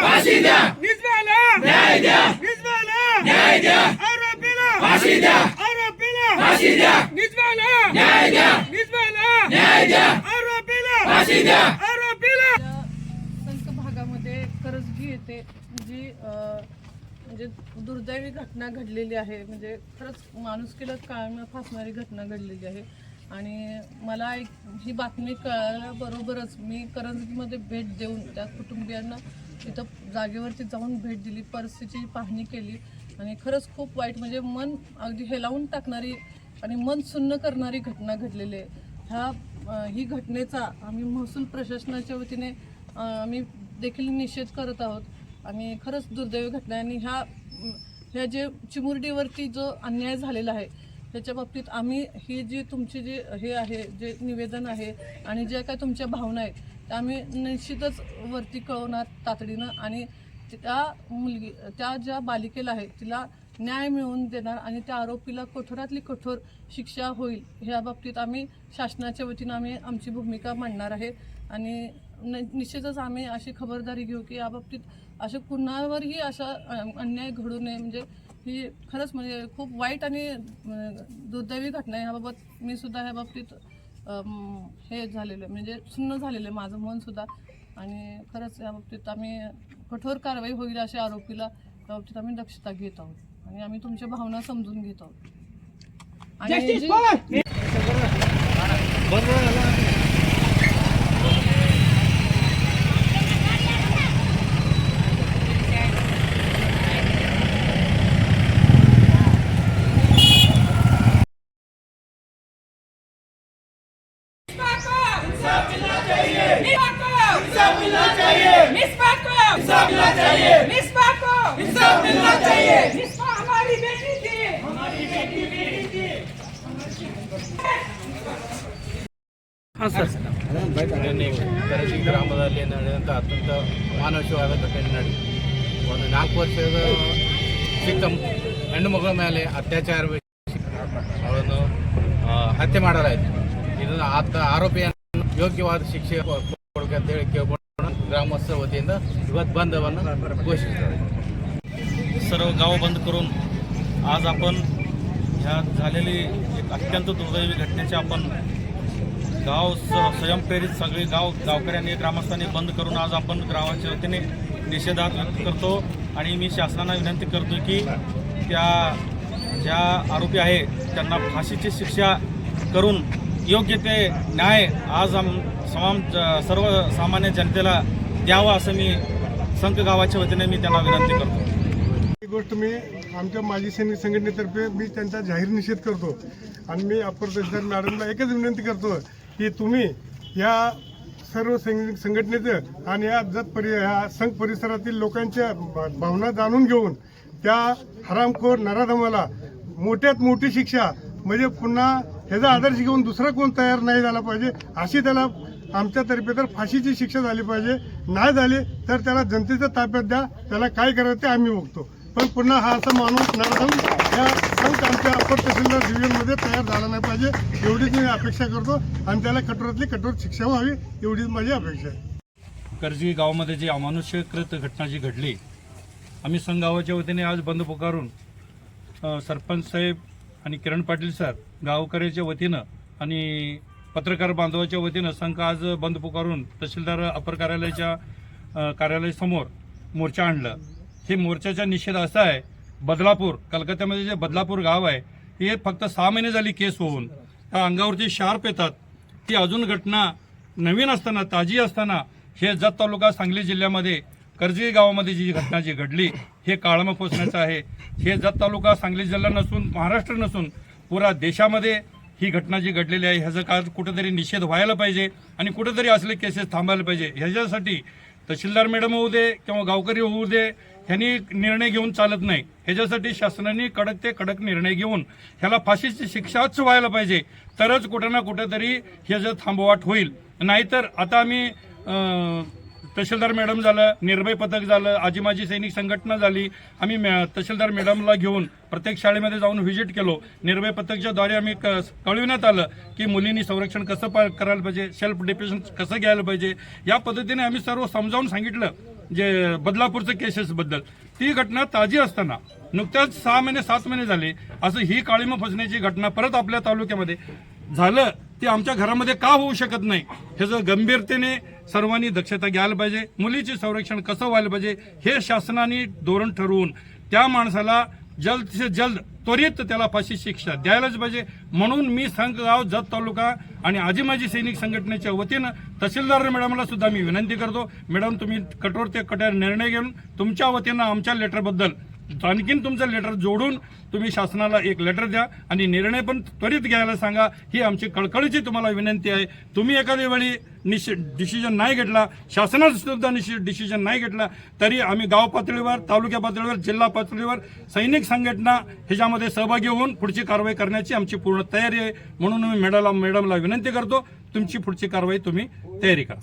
फाशी द्या. निजवाला. न्याय द्या. निजवाला. न्याय द्या. आरोपीला. फाशी द्या. आरोपीला. फाशी द्या. निजवाला. न्याय द्या. निजवाला. न्याय द्या. आरोपीला. फाशी द्या. आरोपीला. संख भागामध्ये करजगी येथे जी म्हणजे दुर्दैवी घटना घडलेली आहे. म्हणजे खरंच माणुसकीला काळणं फासणारी घटना घडलेली आहे. आणि मला एक ही बातमी कळल्याबरोबरच मी करंजगीमध्ये भेट देऊन त्या कुटुंबियांना तिथं जागेवरती जाऊन भेट दिली परिस्थितीची पाहणी केली आणि खरंच खूप वाईट म्हणजे मन अगदी हेलावून टाकणारी आणि मन सुन्न करणारी घटना घडलेली आहे. ह्या ही घटनेचा आम्ही महसूल प्रशासनाच्या वतीने आम्ही देखील निषेध करत आहोत. आणि खरंच दुर्दैवी घटना आहे. आणि ह्या ह्या जे चिमुरडीवरती जो अन्याय झालेला आहे त्याच्या बाबतीत आम्ही ही जी तुमची जी हे आहे जे निवेदन आहे आणि ज्या काय तुमच्या भावना आहेत त्या आम्ही निश्चितच वरती कळवणार तातडीनं आणि त्या मुलगी त्या ज्या बालिकेला आहे तिला न्याय मिळवून देणार आणि त्या आरोपीला कठोरातली कठोर शिक्षा होईल ह्या बाबतीत आम्ही शासनाच्या वतीनं आम्ही आमची भूमिका मांडणार आहे. आणि न निश्चितच आम्ही अशी खबरदारी घेऊ की या बाबतीत असं कुणावरही असा अन्याय घडू नये. म्हणजे ही खरंच म्हणजे खूप वाईट आणि दुर्दैवी घटना आहे. ह्याबाबत मी सुद्धा ह्या बाबतीत हे झालेलं म्हणजे सुन्न झालेलं आहे माझं मन सुद्धा. आणि खरंच या बाबतीत आम्ही कठोर कारवाई होईल अशा आरोपीला त्या बाबतीत आम्ही दक्षता घेत आहोत. आणि आम्ही तुमच्या भावना समजून घेत आहोत. आणि ಗ್ರಾಮದಲ್ಲಿ ನಡೆದಂಥ ಅತ್ಯಂತ ಮಾನವಶವಾದ ಘಟನೆ ಒಂದು ನಾಲ್ಕು ವರ್ಷದ ಚಿಕ್ಕ ಹೆಣ್ಣು ಮಗಳ ಮೇಲೆ ಅತ್ಯಾಚಾರ ಅವರನ್ನು ಹತ್ಯೆ ಮಾಡಲಾಯಿತು. ಇದನ್ನು ಆತ ಆರೋಪಿಯನ್ನು ಯೋಗ್ಯವಾದ ಶಿಕ್ಷೆ ಕೊಡಬೇಕು ಅಂತೇಳಿ ಕೇಳ್ಕೊಂಡು ಗ್ರಾಮಸ್ಥ ವತಿಯಿಂದ ಇವತ್ತು ಬಂಧವನ್ನು ಘೋಷಿಸಿದ್ದಾರೆ सर्व गाव बंद करून आज आपण ह्या झालेली एक अत्यंत दुर्दैवी घटनेचे आपण गाव स स्वयंप्रेरित सगळे गाव गावकऱ्यांनी ग्रामस्थांनी बंद करून आज आपण गावाच्या वतीने निषेधात व्यक्त करतो आणि मी शासनाला विनंती करतो की त्या ज्या आरोपी आहे त्यांना फाशीची शिक्षा करून योग्य ते न्याय आज आम समाम सर्व सर्वसामान्य जनतेला द्यावा असं मी संघ गावाच्या वतीने मी त्यांना विनंती करतो. ही गोष्ट मी आमच्या माजी सैनिक संघटनेतर्फे मी त्यांचा जाहीर निषेध करतो. आणि मी अप्पर तहसीलदार मॅडमला एकच विनंती करतो की तुम्ही या सर्व सैनिक संघटनेचं आणि या जत परि ह्या संघ परिसरातील लोकांच्या भावना जाणून घेऊन त्या हरामखोर नराधमाला मोठ्यात मोठी शिक्षा म्हणजे पुन्हा ह्याचा आदर्श घेऊन दुसरा कोण तयार नाही झाला पाहिजे अशी त्याला आमच्यातर्फे तर फाशीची शिक्षा झाली पाहिजे. नाही झाली तर त्याला जनतेच्या ताब्यात द्या. त्याला काय करायचं ते आम्ही बघतो. पण पुन्हा हा असा माणूस नराधम या संत आमच्या अपर तहसीलदार डिव्हिजनमध्ये तयार झाला नाही पाहिजे. एवढीच मी अपेक्षा करतो आणि त्याला कठोरातली कठोर शिक्षा व्हावी एवढीच माझी अपेक्षा आहे. कर्जी गावामध्ये जी अमानुष्यकृत घटना जी घडली आम्ही संघ गावाच्या वतीने आज बंद पुकारून सरपंच साहेब आणि किरण पाटील सर गावकऱ्याच्या वतीनं आणि पत्रकार बांधवाच्या वतीनं संघ आज बंद पुकारून तहसीलदार अपर कार्यालयाच्या कार्यालयासमोर मोर्चा आणलं. हे मोर्चाचा निषेध असा आहे बदलापूर कलकत्त्यामध्ये जे बदलापूर गाव आहे हे फक्त सहा महिने झाली केस होऊन त्या अंगावरती शार्प येतात. ती अजून घटना नवीन असताना ताजी असताना हे जत तालुका सांगली जिल्ह्यामध्ये कर्जे गावामध्ये जी घटना जी घडली हे काळामा पोचण्याचं आहे. हे जत तालुका सांगली जिल्हा नसून महाराष्ट्र नसून पुरा देशामध्ये ही घटना जी घडलेली आहे ह्याचा काळ कुठेतरी निषेध व्हायला पाहिजे आणि कुठेतरी असले केसेस थांबायला पाहिजे. ह्याच्यासाठी तहसीलदार मॅडम होऊ दे किंवा गावकरी होऊ दे ह्यांनी निर्णय घेऊन चालत नाही. ह्याच्यासाठी शासनाने कडक ते कडक निर्णय घेऊन ह्याला फाशीची शिक्षाच व्हायला पाहिजे. तरच कुठं ना कुठेतरी ह्याचं थांबवाट होईल. नाहीतर आता आम्ही तहसीलदार मॅडम झालं निर्भय पथक झालं आजी माजी सैनिक संघटना झाली. आम्ही मॅ- तहसीलदार मॅडमला घेऊन प्रत्येक शाळेमध्ये जाऊन व्हिजिट केलो. निर्भय पथकच्या द्वारे आम्ही क- कळविण्यात आलं की मुलींनी संरक्षण कसं पा- करायला पाहिजे सेल्फ डिफेन्स कसं घ्यायला पाहिजे. या पद्धतीने आम्ही सर्व समजावून सांगितलं जे बदलापूरचं केसेसबद्दल ती घटना ताजी असताना नुकत्याच सहा महिने सात महिने झाले. असं ही काळीमा फसण्याची घटना परत आपल्या तालुक्यामध्ये झालं. ते आमच्या घरामध्ये का होऊ शकत नाही? ह्याचं गंभीरतेने सर्वांनी दक्षता घ्यायला पाहिजे. मुलीचे संरक्षण कसं व्हायला पाहिजे हे शासनाने धोरण ठरवून त्या माणसाला जल्द से जल्द त्वरित त्याला फाशी शिक्षा द्यायलाच पाहिजे. म्हणून मी संघगाव जत तालुका आणि आजी माजी सैनिक संघटनेच्या वतीनं तहसीलदार मॅडमला सुद्धा मी विनंती करतो. मॅडम तुम्ही कठोर ते कठोर निर्णय घेऊन तुमच्या वतीनं आमच्या लेटरबद्दल आणखीन तुमचं लेटर जोडून तुम्ही शासनाला एक लेटर द्या आणि निर्णय पण त्वरित घ्यायला सांगा. ही आमची कळकळीची तुम्हाला विनंती आहे. तुम्ही एखाद्या वेळी डिसिजन नाही घेतला शासनाने सुद्धा डिसिजन नाही घेतला तरी आम्ही गाव पातळीवर तालुक्या पातळीवर जिल्हा पातळीवर सैनिक संघटना ह्याच्यामध्ये सहभागी होऊन पुढची कारवाई करण्याची आमची पूर्ण तयारी आहे. म्हणून मी मॅडमला मॅडमला विनंती करतो. तुमची पुढची कारवाई तुम्ही तयारी करा.